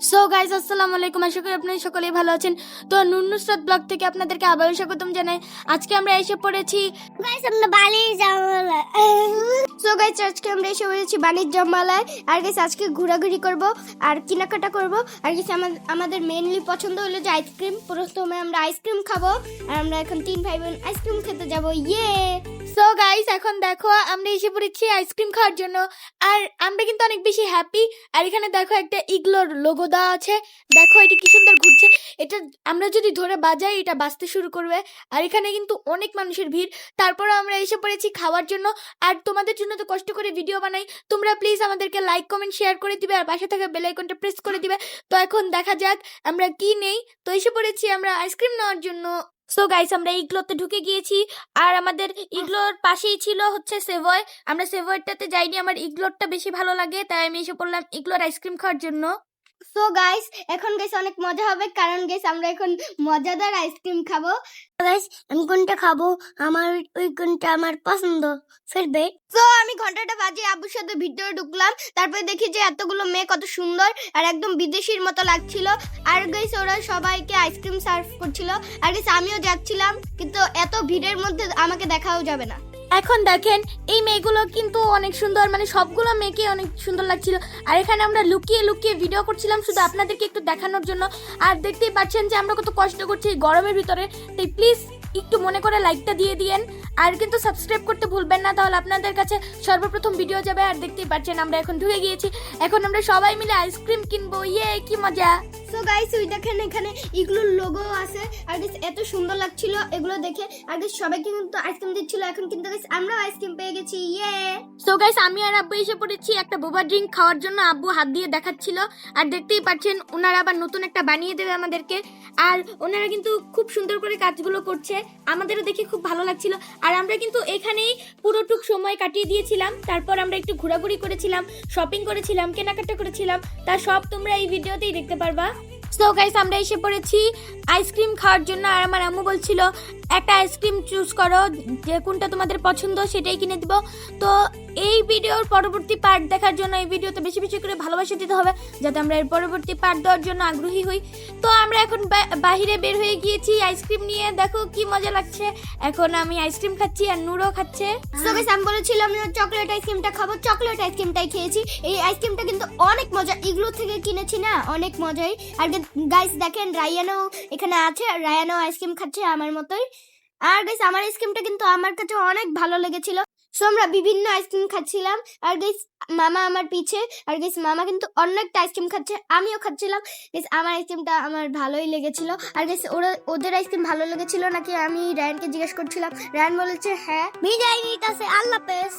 So guys আসসালামু আলাইকুম। আশা করি আপনারা সকলেই ভালো আছেন। তো নুন্নুসরাত ব্লগ থেকে আপনাদেরকে আবারও স্বাগতম জানাই। আজকে আমরা এসে পড়েছি গাইস আমরা সো গাইজ আজকে আমরা এসে পড়েছি বাণিজ্য মেলায় আর গাইজ আজকে ঘোরাঘুরি করব আর কেনাকাটা করব। আর গাইজ আমাদের মেনলি পছন্দ হলো যে আইসক্রিম প্রথমে আমরা আইসক্রিম খাব। আর আমরা এখন তিন ভাই বোন আইসক্রিম খেতে যাব। ইয়ে সো গাইস এখন দেখো, আমরা এসে পড়েছি আইসক্রিম খাওয়ার জন্য। আর আমরা কিন্তু অনেক বেশি হ্যাপি আর এখানে দেখো একটা ইগলোর লোগো দেওয়া আছে। দেখো, এটা কি সুন্দর ঘুরছে। এটা আমরা যদি ধরে বাজাই, এটা বাজতে শুরু করবে। আর এখানে কিন্তু অনেক মানুষের ভিড়। তারপরে আমরা এসে পড়েছি খাওয়ার জন্য। আর তোমাদের জন্য তো কষ্ট করে ভিডিও বানাই। তোমরা প্লিজ আমাদেরকে লাইক কমেন্ট শেয়ার করে দিবে। আর পাশে থাকা বেল আইকনটা প্রেস করে দিবে। তো এখন দেখা যাক, আমরা কি নেই। তো এসে পড়েছি আমরা আইসক্রিম নেওয়ার জন্য। সো গাইস আমরা ইগলোতে ঢুকে গিয়েছি। আর আমাদের ইগলোর পাশেই ছিল হচ্ছে সেভয়। আমরা সেভয়টাতে যাইনি, আমার ইগলোরটা বেশি ভালো লাগে, তাই আমি এসে পড়লাম ইগলোর আইসক্রিম খাওয়ার জন্য। সো গাইস এখন গাইস অনেক মজা হবে। কারণ গাইস আমরা এখন মজাদার আইসক্রিম খাব। গাইস আমি কোনটা খাব? আমার, ওই কোনটা আমার পছন্দ। ফেলবে তো আমি ঘন্টাটা বাজে আব্বুর সাথে ভিডিও ঢুকলাম। তারপরে দেখি যে এতগুলো মেয়ে কত সুন্দর আর একদম বিদেশির মতো লাগছিল। আর গাইস ওরা সবাইকে আইসক্রিম সার্ভ করছিল। আর গাইস আমিও যাচ্ছিলাম, কিন্তু এত ভিড়ের মধ্যে আমাকে দেখাও যাবে না। এখন দেখেন, এই মেয়েগুলো কিন্তু অনেক সুন্দর মানে সবগুলো মেয়েকে অনেক সুন্দর লাগছিল। আর এখানে আমরা লুকিয়ে লুকিয়ে ভিডিও করছিলাম শুধু আপনাদেরকে একটু দেখানোর জন্য। আর দেখতেই পাচ্ছেন যে আমরা কত কষ্ট করছি গরমের ভিতরে। তাই প্লিজ একটু মনে করে লাইকটা দিয়ে দিয়েন। আর কিন্তু সাবস্ক্রাইব করতে ভুলবেন না তাহলে আপনাদের কাছে সর্বপ্রথম ভিডিও যাবে আর দেখতেই পাচ্ছেন আমরা এখন ঢুকে গিয়েছি। এখন আমরা সবাই মিলে আইসক্রিম কিনবো ইয়ে কি মজা! সো গাইস ওই দেখেন এখানে ইগলুর লোগো আছে। আর গাইস এত সুন্দর লাগছিল এগুলো দেখে। আর গাইস সবাইকে কিন্তু আইসক্রিম দিচ্ছিল। এখন কিন্তু গাইস আমরাও আইসক্রিম পেয়ে গেছি ইয়ে! সো গাইস আমি আর আব্বু এসে পড়েছি একটা বোবা ড্রিঙ্ক খাওয়ার জন্য। আব্বু হাত দিয়ে দেখাচ্ছিল। আর দেখতেই পাচ্ছেন ওনারা আবার নতুন একটা বানিয়ে দেবে আমাদেরকে। আর ওনারা কিন্তু খুব সুন্দর করে কাজগুলো করছে। আমাদেরও দেখে খুব ভালো লাগছিল। আর আমরা কিন্তু এখানেই পুরোটুক সময় কাটিয়ে দিয়েছিলাম। তারপর আমরা একটু ঘোরাঘুরি করেছিলাম শপিং করেছিলাম, কেনাকাটা করেছিলাম। তা সব তোমরা এই ভিডিওতেই দেখতে পারবা। সো গাইস আমরা এসে পড়েছি আইসক্রিম খাওয়ার জন্য। আর আমার আম্মু বলছিল একটা আইসক্রিম চুজ করো, যে কোনটা তোমাদের পছন্দ সেটাই কিনে দিব। তো এই ভিডিওর পরবর্তী পার্ট দেখার জন্য এই ভিডিওতে বেশি বেশি করে ভালোবাসা দিতে হবে, যাতে আমরা এর পরবর্তী পার্ট দেওয়ার জন্য আগ্রহী হই। তো আমরা এখন বাহিরে বের হয়ে গিয়েছি আইসক্রিম নিয়ে। দেখো কি মজা লাগছে। এখন আমি আইসক্রিম খাচ্ছি আর নুরও খাচ্ছে। সো গাইস আমি চকলেট আইসক্রিমটা খাব। চকলেট আইসক্রিমটাই খেয়েছি। এই আইসক্রিমটা কিন্তু অনেক মজা ইগলো থেকে কিনেছি না, অনেক মজাই। আর গাইস দেখেন রায়ানও এখানে আছে রায়ানও আইসক্রিম খাচ্ছে আমার মতোই। আর গাইস আমার আইসক্রিমটা কিন্তু আমার কাছে অনেক ভালো লেগেছিল। সো আমরা বিভিন্ন আইসক্রিম খাচ্ছিলাম। আর গাইস মামা আমার পিছে। আর গাইস মামা কিন্তু অন্য একটা আইসক্রিম খাচ্ছে, আমিও খাচ্ছিলাম। গাইস আমার আইসক্রিমটা আমার ভালোই লেগেছিল। আর গাইস ওরা, ওদের আইসক্রিম ভালো লেগেছিল নাকি আমি রায়ানকে জিজ্ঞেস করছিলাম। রায়ন বলেছে হ্যাঁ। বিদায় নিতেছে, আল্লাহ পেস